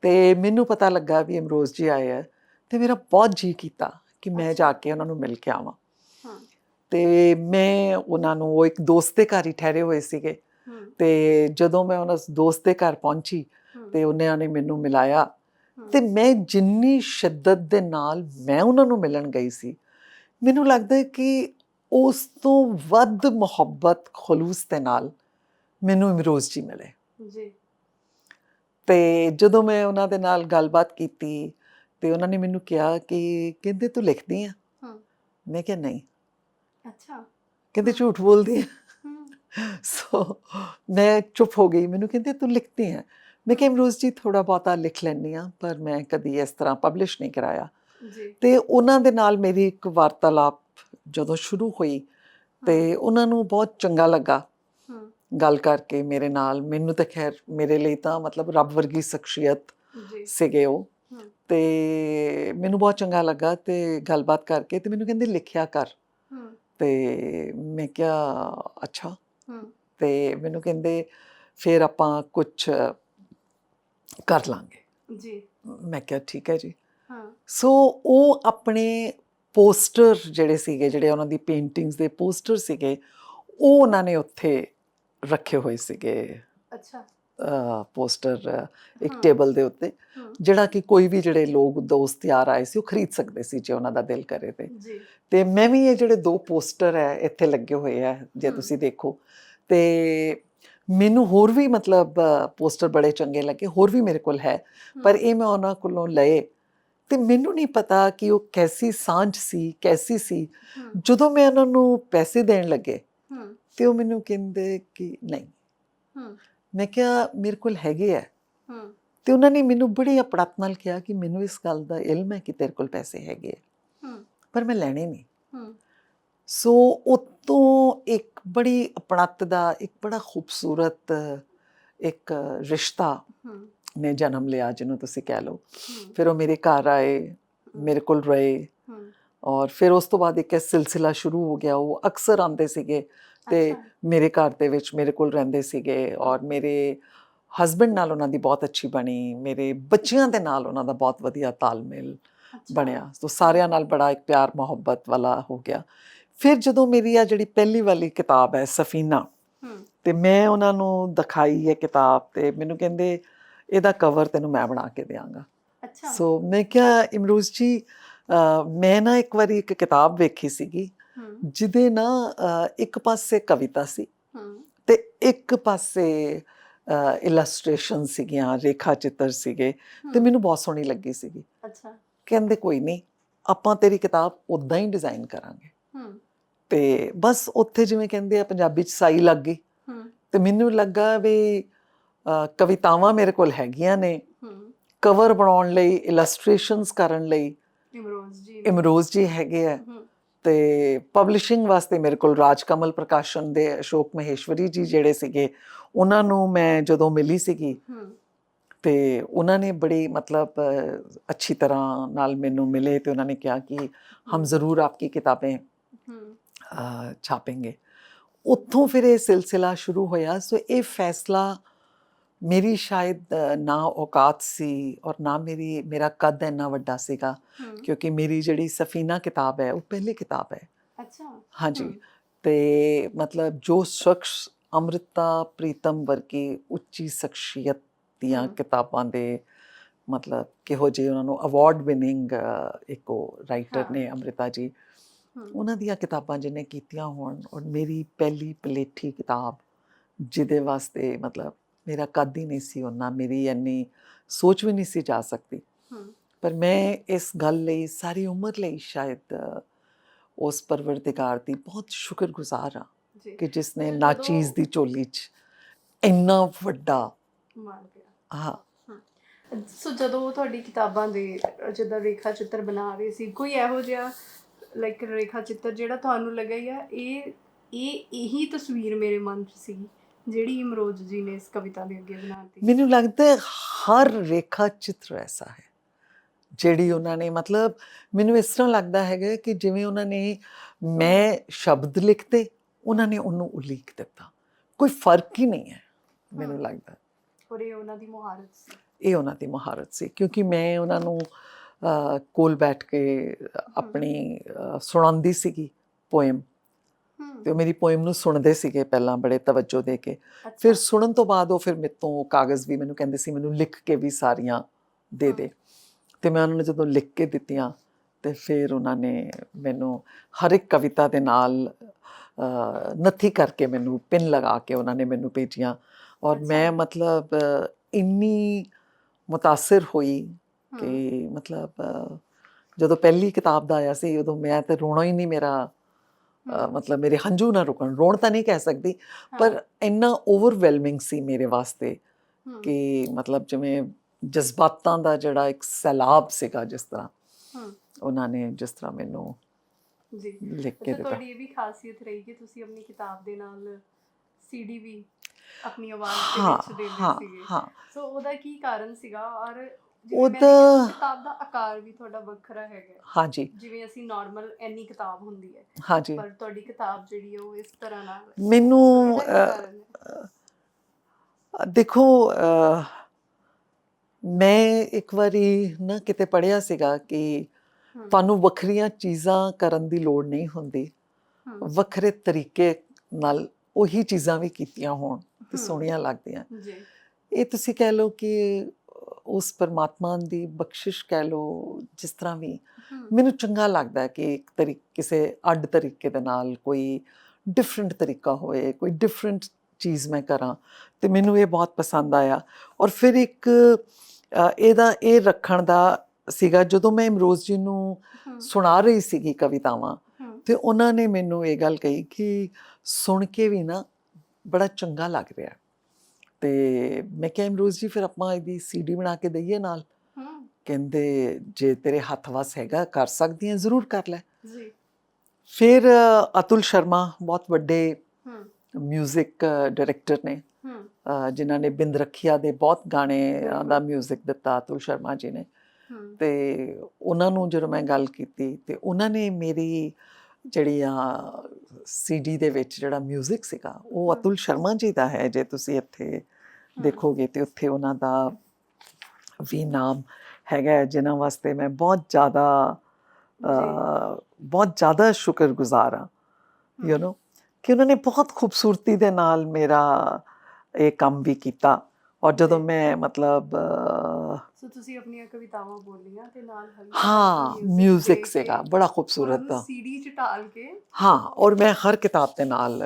ਤੇ ਮੈਨੂੰ ਪਤਾ ਲੱਗਾ ਵੀ ਇਮਰੋਜ਼ ਜੀ ਆਏ ਆ ਤੇ ਮੇਰਾ ਬਹੁਤ ਜੀ ਕੀਤਾ ਕਿ ਮੈਂ। ਜਾ ਕੇ ਉਹਨਾਂ ਨੂੰ ਮਿਲ ਕੇ ਆਵਾਂ। ਹਾਂ। ਤੇ ਮੈਂ ਉਹਨਾਂ ਨੂੰ ਉਹ ਇੱਕ ਦੋਸਤ ਦੇ ਘਰ ਹੀ ਠਹਿਰੇ ਹੋਏ ਸੀਗੇ। ਤੇ ਜਦੋਂ ਮੈਂ ਉਹਨਾਂ ਦੋਸਤ ਦੇ ਘਰ ਪਹੁੰਚੀ ਤੇ ਉਹਨਾਂ ਨੇ ਮੈਨੂੰ ਮਿਲਾਇਆ। ਤੇ ਮੈਂ ਜਿੰਨੀ ਸ਼ਿੱਦਤ ਦੇ ਨਾਲ ਮੈਂ ਉਹਨਾਂ ਨੂੰ ਮਿਲਣ ਗਈ ਸੀ ਮੈਨੂੰ ਲੱਗਦਾ ਕਿ ਉਸ ਤੋਂ ਵੱਧ ਮੁਹੱਬਤ ਖਲੂਸ ਦੇ ਨਾਲ ਮੈਨੂੰ ਇਮਰੋਜ਼ ਜੀ ਮਿਲੇ। ਜੀ। ਤੇ ਜਦੋਂ ਮੈਂ ਉਹਨਾਂ ਦੇ ਨਾਲ ਗੱਲਬਾਤ ਕੀਤੀ ਤੇ ਉਹਨਾਂ ਨੇ ਮੈਨੂੰ ਕਿਹਾ ਕਿ ਕਹਿੰਦੇ ਤੂੰ ਲਿਖਦੀ ਆ? ਹੂੰ। ਮੈਂ ਕਿਹਾ ਨਹੀਂ। ਅੱਛਾ। ਕਹਿੰਦੇ ਝੂਠ ਬੋਲਦੀ ਆ। ਸੋ ਮੈਂ ਚੁੱਪ ਹੋ ਗਈ। ਮੈਨੂੰ ਕਹਿੰਦੇ ਤੂੰ ਲਿਖਦੀ ਆ। ਮੈਂ ਕਿਹਾ ਇਮਰੋਜ਼ ਜੀ ਥੋੜਾ ਬਹੁਤਾ ਲਿਖ ਲੈਂਦੀ ਆ ਪਰ ਮੈਂ ਕਦੀ ਇਸ ਤਰ੍ਹਾਂ ਪਬਲਿਸ਼ ਨਹੀਂ ਕਰਾਇਆ। ਜੀ। ਤੇ ਉਹਨਾਂ ਦੇ ਨਾਲ ਮੇਰੀ ਇੱਕ ਵਾਰਤਾਲਾਪ ਜਦੋਂ ਸ਼ੁਰੂ ਹੋਈ ਤੇ ਉਹਨਾਂ ਨੂੰ ਬਹੁਤ ਚੰਗਾ ਲੱਗਾ। ਗੱਲ ਕਰਕੇ ਮੇਰੇ ਨਾਲ ਮੈਨੂੰ ਤਾਂ ਖੈਰ ਮੇਰੇ ਲਈ ਤਾਂ ਮਤਲਬ ਰੱਬ ਵਰਗੀ ਸ਼ਖਸੀਅਤ ਸੀਗੇ ਉਹ। ਤੇ ਮੈਨੂੰ ਬਹੁਤ ਚੰਗਾ ਲੱਗਾ ਤੇ ਗੱਲਬਾਤ ਕਰਕੇ ਤੇ ਮੈਨੂੰ ਕਹਿੰਦੇ ਲਿਖਿਆ ਕਰ। ਤੇ ਮੈਂ ਕਿਹਾ ਅੱਛਾ। ਤੇ ਮੈਨੂੰ ਕਹਿੰਦੇ ਫਿਰ ਆਪਾਂ ਕੁਝ ਕਰ ਲਾਂਗੇ। ਜੀ। ਮੈਂ ਕਿਹਾ ਠੀਕ ਹੈ ਜੀ। ਹਾਂ। ਸੋ ਉਹ ਆਪਣੇ ਪੋਸਟਰ ਜਿਹੜੇ ਸੀਗੇ ਜਿਹੜੇ ਉਹਨਾਂ ਦੀ ਪੇਂਟਿੰਗਸ ਦੇ ਪੋਸਟਰ ਸੀਗੇ ਉਹ ਉਹਨਾਂ ਨੇ ਉੱਥੇ ਰੱਖੇ ਹੋਏ ਸੀਗੇ। ਅੱਛਾ। ਪੋਸਟਰ ਇੱਕ। ਟੇਬਲ ਦੇ ਉੱਤੇ। ਜਿਹੜਾ ਕਿ ਕੋਈ ਵੀ ਜਿਹੜੇ ਲੋਕ ਦੋਸਤ ਯਾਰ ਆਏ ਸੀ ਉਹ ਖਰੀਦ ਸਕਦੇ ਸੀ ਜੇ ਉਹਨਾਂ ਦਾ ਦਿਲ ਕਰੇ ਤੇ। ਜੀ। ਤੇ ਮੈਂ ਵੀ ਇਹ ਜਿਹੜੇ ਦੋ ਪੋਸਟਰ ਹੈ ਇੱਥੇ ਲੱਗੇ ਹੋਏ ਆ ਜੇ। ਤੁਸੀਂ ਦੇਖੋ। ਤੇ ਮੈਨੂੰ ਹੋਰ ਵੀ ਮਤਲਬ ਪੋਸਟਰ ਬੜੇ ਚੰਗੇ ਲੱਗੇ ਹੋਰ ਵੀ ਮੇਰੇ ਕੋਲ ਹੈ। ਪਰ ਇਹ ਮੈਂ ਉਹਨਾਂ ਕੋਲੋਂ ਲਏ। ਤੇ ਮੈਨੂੰ ਨਹੀਂ ਪਤਾ ਕਿ ਉਹ ਕੈਸੀ ਸਾਂਝ ਸੀ ਕੈਸੀ ਸੀ। ਜਦੋਂ ਮੈਂ ਉਹਨਾਂ ਨੂੰ ਪੈਸੇ ਦੇਣ ਲੱਗੇ ਤੇ ਉਹ ਮੈਨੂੰ ਕਹਿੰਦੇ ਕਿ ਨਹੀਂ ਹੂੰ ਮੈਂ ਕਿਹਾ ਮੇਰੇ ਕੋਲ ਹੈਗੇ ਆ ਹੂੰ ਤੇ ਉਹਨਾਂ ਨੇ ਮੈਨੂੰ ਬੜੀ ਅਪੜਤ ਨਾਲ ਕਿਹਾ ਕਿ ਮੈਨੂੰ ਇਸ ਗੱਲ ਦਾ ਇਲਮ ਹੈ ਕਿ ਤੇਰੇ ਕੋਲ ਪੈਸੇ ਹੈਗੇ ਆ ਹੂੰ ਪਰ ਮੈਂ ਲੈਣੇ ਨਹੀਂ ਹੂੰ ਸੋ ਉਤੋਂ ਇੱਕ ਬੜੀ ਅਪਣਤ ਦਾ ਇੱਕ ਬੜਾ ਖੂਬਸੂਰਤ ਇੱਕ ਰਿਸ਼ਤਾ ਹੂੰ ਨੇ ਜਨਮ ਲਿਆ ਜਿਹਨੂੰ ਤੁਸੀਂ ਕਹਿ ਲਓ ਹੂੰ ਫਿਰ ਉਹ ਮੇਰੇ ਘਰ ਆਏ ਮੇਰੇ ਕੋਲ ਰਹੇ ਹੂੰ ਔਰ ਫਿਰ ਉਸ ਤੋਂ ਬਾਅਦ ਇੱਕ ਇਹ ਸਿਲਸਿਲਾ ਸ਼ੁਰੂ ਹੋ ਗਿਆ ਉਹ ਅਕਸਰ ਆਉਂਦੇ ਸੀਗੇ ਤੇ। ਮੇਰੇ ਘਰ ਦੇ ਵਿੱਚ ਮੇਰੇ ਕੋਲ ਰਹਿੰਦੇ ਸੀਗੇ ਔਰ ਮੇਰੇ ਹਸਬੰਡ ਨਾਲ ਉਹਨਾਂ ਦੀ ਬਹੁਤ ਅੱਛੀ ਬਣੀ ਮੇਰੇ ਬੱਚਿਆਂ ਦੇ ਨਾਲ ਉਹਨਾਂ ਦਾ ਬਹੁਤ ਵਧੀਆ ਤਾਲਮੇਲ। ਬਣਿਆ। ਸੋ ਸਾਰਿਆਂ ਨਾਲ ਬੜਾ ਇੱਕ ਪਿਆਰ ਮੁਹੱਬਤ ਵਾਲਾ ਹੋ ਗਿਆ। ਫਿਰ ਜਦੋਂ ਮੇਰੀ ਆ ਜਿਹੜੀ ਪਹਿਲੀ ਵਾਲੀ ਕਿਤਾਬ ਹੈ ਸਫੀਨਾ ਤੇ ਮੈਂ ਉਹਨਾਂ ਨੂੰ ਦਿਖਾਈ ਇਹ ਕਿਤਾਬ ਤੇ ਮੈਨੂੰ ਕਹਿੰਦੇ ਇਹਦਾ ਕਵਰ ਤੈਨੂੰ ਮੈਂ ਬਣਾ ਕੇ ਦਿਆਂਗਾ। ਅੱਛਾ। ਸੋ ਮੈਂ ਕਿਹਾ ਇਮਰੂਜ਼ ਜੀ ਮੈਂ ਨਾ ਇੱਕ ਵਾਰੀ ਇੱਕ ਕਿਤਾਬ ਵੇਖੀ ਸੀਗੀ ਜਿਹਦੇ ਨਾ ਇੱਕ ਪਾਸੇ ਕਵਿਤਾ ਸੀ ਤੇ ਇੱਕ ਪਾਸੇ ਇਲਸਟ੍ਰੇਸ਼ਨ ਸੀਗੀਆਂ ਰੇਖਾ ਚਿੱਤਰ ਸੀਗੇ ਤੇ ਮੈਨੂੰ ਬਹੁਤ ਸੋਹਣੀ ਲੱਗੀ ਸੀਗੀ। ਅੱਛਾ। ਕਹਿੰਦੇ ਕੋਈ ਨਹੀਂ ਆਪਾਂ ਤੇਰੀ ਕਿਤਾਬ ਉਦਾਂ ਹੀ ਡਿਜ਼ਾਈਨ ਕਰਾਂਗੇ। ਤੇ ਬਸ ਉੱਥੇ ਜਿਵੇਂ ਕਹਿੰਦੇ ਆ ਪੰਜਾਬੀ ਚ ਸਾਈ ਲੱਗ ਗਈ। ਤੇ ਮੈਨੂੰ ਲੱਗਾ ਵੀ ਕਵਿਤਾਵਾਂ ਮੇਰੇ ਕੋਲ ਹੈਗੀਆਂ ਨੇ। ਕਵਰ ਬਣਾਉਣ ਲਈ ਇਲਸਟ੍ਰੇਸ਼ਨਸ ਕਰਨ ਲਈ ਇਮਰੋਜ਼ ਜੀ। ਇਮਰੋਜ਼ ਜੀ ਹੈਗੇ ਆ। ਤੇ ਪਬਲਿਸ਼ਿੰਗ ਵਾਸਤੇ ਮੇਰੇ ਕੋਲ ਰਾਜਕਮਲ ਪ੍ਰਕਾਸ਼ਨ ਦੇ ਅਸ਼ੋਕ ਮਹੇਸ਼ਵਰੀ ਜੀ ਜਿਹੜੇ ਸੀਗੇ ਉਹਨਾਂ ਨੂੰ ਮੈਂ ਜਦੋਂ ਮਿਲੀ ਸੀਗੀ ਤੇ ਉਹਨਾਂ ਨੇ ਬੜੀ ਮਤਲਬ ਅੱਛੀ ਤਰ੍ਹਾਂ ਨਾਲ ਮੈਨੂੰ ਮਿਲੇ ਤੇ ਉਹਨਾਂ ਨੇ ਕਿਹਾ ਕਿ ਹਮ ਜ਼ਰੂਰ ਆਪਕੀ ਕਿਤਾਬें ਛਾਪेंगे ਉੱਥੋਂ ਫਿਰ ਇਹ ਸਿਲਸਿਲਾ ਸ਼ੁਰੂ ਹੋਇਆ ਸੋ ਇਹ ਫੈਸਲਾ ਮੇਰੀ ਸ਼ਾਇਦ ਨਾ ਔਕਾਤ ਸੀ ਔਰ ਨਾ ਮੇਰੀ ਮੇਰਾ ਕੱਦ ਇੰਨਾ ਵੱਡਾ ਸੀਗਾ ਕਿਉਂਕਿ ਮੇਰੀ ਜਿਹੜੀ ਸਫੀਨਾ ਕਿਤਾਬ ਹੈ ਉਹ ਪਹਿਲੀ ਕਿਤਾਬ ਹੈ ਅੱਛਾ ਹਾਂਜੀ। ਤੇ ਮਤਲਬ ਜੋ ਸ਼ਖਸ ਅੰਮ੍ਰਿਤਾ ਪ੍ਰੀਤਮ ਵਰਗੀ ਉੱਚੀ ਸ਼ਖਸੀਅਤ ਦੀਆਂ। ਕਿਤਾਬਾਂ ਦੇ ਮਤਲਬ ਕਿਹੋ ਜਿਹੇ ਉਹਨਾਂ ਨੂੰ ਅਵਾਰਡ ਵਿਨਿੰਗ ਇੱਕ ਰਾਈਟਰ। ਨੇ ਅੰਮ੍ਰਿਤਾ ਜੀ ਉਹਨਾਂ ਦੀਆਂ ਕਿਤਾਬਾਂ ਜਿਹਨੇ ਕੀਤੀਆਂ ਹੋਣ ਔਰ ਮੇਰੀ ਪਹਿਲੀ ਪਲੇਠੀ ਕਿਤਾਬ ਜਿਹਦੇ ਵਾਸਤੇ ਮਤਲਬ ਮੇਰਾ ਕੱਦ ਹੀ ਨਹੀਂ ਸੀ ਉਹਨਾਂ ਮੇਰੀ ਇੰਨੀ ਸੋਚ ਵੀ ਨਹੀਂ ਸੀ ਜਾ ਸਕਦੀ। ਪਰ ਮੈਂ ਇਸ ਗੱਲ ਲਈ ਸਾਰੀ ਉਮਰ ਲਈ ਸ਼ਾਇਦ ਉਸ ਪਰਵਰਦਿਗਾਰ ਦੀ ਬਹੁਤ ਸ਼ੁਕਰਗੁਜ਼ਾਰ ਹਾਂ ਕਿ ਜਿਸ ਨੇ ਤੇ ਨਾ ਜਦੋਂ- ਚੀਜ਼ ਦੀ ਝੋਲੀ 'ਚ ਇੰਨਾ ਵੱਡਾ ਮਾਰ ਗਿਆ। ਹਾਂ। ਸੋ ਜਦੋਂ ਤੁਹਾਡੀ ਕਿਤਾਬਾਂ ਦੇ ਜਿੱਦਾਂ ਰੇਖਾ ਚਿੱਤਰ ਬਣਾ ਰਹੇ ਸੀ ਕੋਈ ਇਹੋ ਜਿਹਾ ਲਾਈਕ ਰੇਖਾ ਚਿੱਤਰ ਜਿਹੜਾ ਤੁਹਾਨੂੰ ਲੱਗਿਆ ਇਹ ਇਹ ਇਹੀ ਤਸਵੀਰ ਮੇਰੇ ਮਨ 'ਚ ਸੀ ਜਿਹੜੀ ਇਮਰੋਜ਼ ਜੀ ਨੇ ਇਸ ਕਵਿਤਾ ਦੇ ਅੱਗੇ ਬਣਾਤੀ ਮੈਨੂੰ ਲੱਗਦਾ ਹੈ ਹਰ ਰੇਖਾ ਚਿੱਤਰ ਐਸਾ ਹੈ ਜਿਹੜੀ ਉਹਨਾਂ ਨੇ ਮਤਲਬ ਮੈਨੂੰ ਇਸ ਤਰ੍ਹਾਂ ਲੱਗਦਾ ਹੈਗਾ ਕਿ ਜਿਵੇਂ ਉਹਨਾਂ ਨੇ ਮੈਂ ਸ਼ਬਦ ਲਿਖਤੇ ਉਹਨਾਂ ਨੇ ਉਹਨੂੰ ਉਲੀਕ ਦਿੱਤਾ। ਕੋਈ ਫ਼ਰਕ ਹੀ ਨਹੀਂ ਹੈ ਮੈਨੂੰ। ਲੱਗਦਾ। ਔਰ ਇਹ ਉਹਨਾਂ ਦੀ ਮੁਹਾਰਤ ਸੀ। ਇਹ ਉਹਨਾਂ ਦੀ ਮਹਾਰਤ ਸੀ ਕਿਉਂਕਿ ਮੈਂ ਉਹਨਾਂ ਨੂੰ ਕੋਲ ਬੈਠ ਕੇ ਆਪਣੀ ਸੁਣਾਉਂਦੀ ਸੀਗੀ ਪੋਇਮ ਹੂੰ? ਤੇ ਉਹ ਮੇਰੀ ਪੋਇਮ ਨੂੰ ਸੁਣਦੇ ਸੀਗੇ ਪਹਿਲਾਂ ਬੜੇ ਤਵੱਜੋ ਦੇ ਕੇ। ਫਿਰ ਸੁਣਨ ਤੋਂ ਬਾਅਦ ਉਹ ਫਿਰ ਮੇਰੇ ਤੋਂ ਕਾਗਜ਼ ਵੀ ਮੈਨੂੰ ਕਹਿੰਦੇ ਸੀ ਮੈਨੂੰ ਲਿਖ ਕੇ ਵੀ ਸਾਰੀਆਂ ਦੇ ਦੇ। ਤੇ ਮੈਂ ਉਹਨਾਂ ਨੂੰ ਜਦੋਂ ਲਿਖ ਕੇ ਦਿੱਤੀਆਂ ਤੇ ਫਿਰ ਉਹਨਾਂ ਨੇ ਮੈਨੂੰ ਹਰ ਇੱਕ ਕਵਿਤਾ ਦੇ ਨਾਲ ਨੱਥੀ ਕਰਕੇ ਮੈਨੂੰ ਪਿੰਨ ਲਗਾ ਕੇ ਉਹਨਾਂ ਨੇ ਮੈਨੂੰ ਭੇਜੀਆਂ। ਔਰ। ਮੈਂ ਮਤਲਬ ਇੰਨੀ ਮੁਤਾਸਿਰ ਹੋਈ ਕਿ ਮਤਲਬ ਜਦੋਂ ਪਹਿਲੀ ਕਿਤਾਬ ਦਾ ਆਇਆ ਸੀ ਉਦੋਂ ਮੈਂ ਤੇ ਰੋਣਾ ਹੀ ਨਹੀਂ ਮੇਰਾ ਮਤਲਬ ਮੇਰੇ ਹੰਝੂ ਨਾ ਰੁਕਣ ਰੋਣ ਤਾਂ ਨਹੀਂ ਕਹਿ ਸਕਦੀ ਪਰ ਇੰਨਾ ਓਵਰਵੈਲਮਿੰਗ ਸੀ ਮੇਰੇ ਵਾਸਤੇ ਕਿ ਮਤਲਬ ਜਿਵੇਂ ਜਜ਼ਬਾਤਾਂ ਦਾ ਜਿਹੜਾ ਇੱਕ ਸੈਲਾਬ ਸੀਗਾ ਜਿਸ ਤਰ੍ਹਾਂ ਉਹਨਾਂ ਨੇ ਜਿਸ ਤਰ੍ਹਾਂ ਮੈਨੂੰ ਜੀ। ਲਿਖ ਕੇ ਦਿੱਤਾ। ਤੁਹਾਡੀ ਇਹ ਵੀ ਖਾਸੀਅਤ ਰਹੀ ਕਿ ਤੁਸੀਂ ਆਪਣੀ ਕਿਤਾਬ ਦੇ ਨਾਲ ਸੀਡੀ ਵੀ ਆਪਣੀ ਆਵਾਜ਼ ਦੇ ਵਿੱਚ ਦਿੰਦੇ ਹਾਂ ਸੀਗੇ। ਹਾਂ। ਸੋ ਉਹਦਾ ਕੀ ਕਾਰਨ ਸੀਗਾ ਔਰ ਜਿਵੇਂ ਉਹਦਾ- ਕਿਤਾਬ ਦਾ ਆਕਾਰ ਵੀ ਤੁਹਾਡਾ ਵੱਖਰਾ ਹੈਗਾ ਹਾਂਜੀ। ਜਿਵੇਂ ਅਸੀਂ ਨਾਰਮਲ ਐਨੀ ਕਿਤਾਬ ਹੁੰਦੀ ਹੈ ਹਾਂਜੀ। ਪਰ ਤੁਹਾਡੀ ਕਿਤਾਬ ਜਿਹੜੀ ਹੈ ਉਹ ਇਸ ਤਰ੍ਹਾਂ ਨਾਲ ਹੈ। ਮੈਨੂੰ ਇਹਦਾ ਕੀ ਅਹ, ਕਾਰਨ ਹੈ? ਦੇਖੋ ਅਹ, ਮੈਂ ਇੱਕ ਵਾਰੀ ਨਾ ਕਿਤੇ ਪੜ੍ਹਿਆ ਸੀਗਾ ਕਿ ਤੁਹਾਨੂੰ ਵੱਖਰੀਆਂ ਚੀਜ਼ਾਂ ਕਰਨ ਦੀ ਲੋੜ ਨਹੀਂ ਹੁੰਦੀ। ਵੱਖਰੇ ਤਰੀਕੇ ਨਾਲ ਉਹੀ ਚੀਜ਼ਾਂ ਵੀ ਕੀਤੀਆਂ ਹੋਣ ਤੇ ਹਮ। ਸੋਹਣੀਆਂ ਲੱਗਦੀਆਂ। ਜੀ। ਇਹ ਤੁਸੀਂ ਕਹਿ ਲਓ ਕਿ ਉਸ ਪਰਮਾਤਮਾ ਦੀ ਬਖਸ਼ਿਸ਼ ਕਹਿ ਲਓ ਜਿਸ ਤਰ੍ਹਾਂ ਵੀ ਮੈਨੂੰ ਚੰਗਾ ਲੱਗਦਾ ਹੈ ਕਿ ਇੱਕ ਤਰੀਕੇ ਕਿਸੇ ਅੱਡ ਤਰੀਕੇ ਦੇ ਨਾਲ ਕੋਈ ਡਿਫਰੈਂਟ ਤਰੀਕਾ ਹੋਏ ਕੋਈ ਡਿਫਰੈਂਟ ਚੀਜ਼ ਮੈਂ ਕਰਾਂ ਤੇ ਮੈਨੂੰ ਇਹ ਬਹੁਤ ਪਸੰਦ ਆਇਆ। ਔਰ ਫਿਰ ਇੱਕ ਇਹਦਾ ਇਹ ਰੱਖਣ ਦਾ ਸੀਗਾ ਜਦੋਂ ਮੈਂ ਇਮਰੋਜ਼ ਜੀ ਨੂੰ ਸੁਣਾ ਰਹੀ ਸੀਗੀ ਕਵਿਤਾਵਾਂ ਤੇ ਉਹਨਾਂ ਨੇ ਮੈਨੂੰ ਇਹ ਗੱਲ ਕਹੀ ਕਿ ਸੁਣ ਕੇ ਵੀ ਨਾ ਬੜਾ ਚੰਗਾ ਲੱਗ ਰਿਹਾ। ਤੇ ਮੈਂ ਕਿਹਾ ਇਮਰੂਜ਼ ਜੀ ਫਿਰ ਆਪਾਂ ਇਹਦੀ ਸੀਡੀ ਬਣਾ ਕੇ ਦਈਏ ਨਾਲ। ਕਹਿੰਦੇ ਜੇ ਤੇਰੇ ਹੱਥ ਵਸ ਹੈਗਾ ਕਰ ਸਕਦੀ ਹਾਂ ਜ਼ਰੂਰ ਕਰ ਲੈ। ਜੀ। ਫਿਰ ਅਤੁਲ ਸ਼ਰਮਾ ਬਹੁਤ ਵੱਡੇ ਮਿਊਜ਼ਿਕ ਡਾਇਰੈਕਟਰ ਨੇ ਜਿਨ੍ਹਾਂ ਨੇ ਬਿੰਦ ਰੱਖਿਆ ਦੇ ਬਹੁਤ ਗਾਣੇ ਦਾ ਮਿਊਜ਼ਿਕ ਦਿੱਤਾ ਅਤੁਲ ਸ਼ਰਮਾ ਜੀ ਨੇ। ਤੇ ਉਹਨਾਂ ਨੂੰ ਜਦੋਂ ਮੈਂ ਗੱਲ ਕੀਤੀ ਤੇ ਉਹਨਾਂ ਨੇ ਮੇਰੀ ਜਿਹੜੀ ਆ ਸੀਡੀ ਦੇ ਵਿੱਚ ਜਿਹੜਾ ਮਿਊਜ਼ਿਕ ਸੀਗਾ ਉਹ ਅਤੁਲ ਸ਼ਰਮਾ ਜੀ ਦਾ ਹੈ ਜੇ ਤੁਸੀਂ ਇੱਥੇ ਦੇਖੋਗੇ ਤੇ ਉੱਥੇ ਉਹਨਾਂ ਦਾ ਵੀ ਨਾਮ ਹੈਗਾ ਹੈ, ਜਿਨ੍ਹਾਂ ਵਾਸਤੇ ਮੈਂ ਬਹੁਤ ਜ਼ਿਆਦਾ ਅ, ਬਹੁਤ ਜ਼ਿਆਦਾ ਸ਼ੁਕਰਗੁਜ਼ਾਰ ਹਾਂ ਯੂ ਹੂੰ, نو ਕਿ ਉਹਨਾਂ ਨੇ ਬਹੁਤ ਖੂਬਸੂਰਤੀ ਦੇ ਨਾਲ ਮੇਰਾ ਇਹ ਕੰਮ ਵੀ ਕੀਤਾ ਔਰ ਜਦੋਂ ਜੀ। ਮੈਂ ਮਤਲਬ ਅ, ਸੋ ਤੁਸੀਂ ਆਪਣੀਆਂ ਕਵਿਤਾਵਾਂ ਬੋਲੀਆਂ ਤੇ ਨਾਲ ਹਲਕਾ ਹਾਂ 뮤직 ਸੀਗਾ ਬੜਾ ਖੂਬਸੂਰਤ ਦਾ ਸੀਡੀ ਚ ਢਾਲ ਕੇ ਹਾਂ ਔਰ ਮੈਂ ਹਰ ਕਿਤਾਬ ਦੇ ਨਾਲ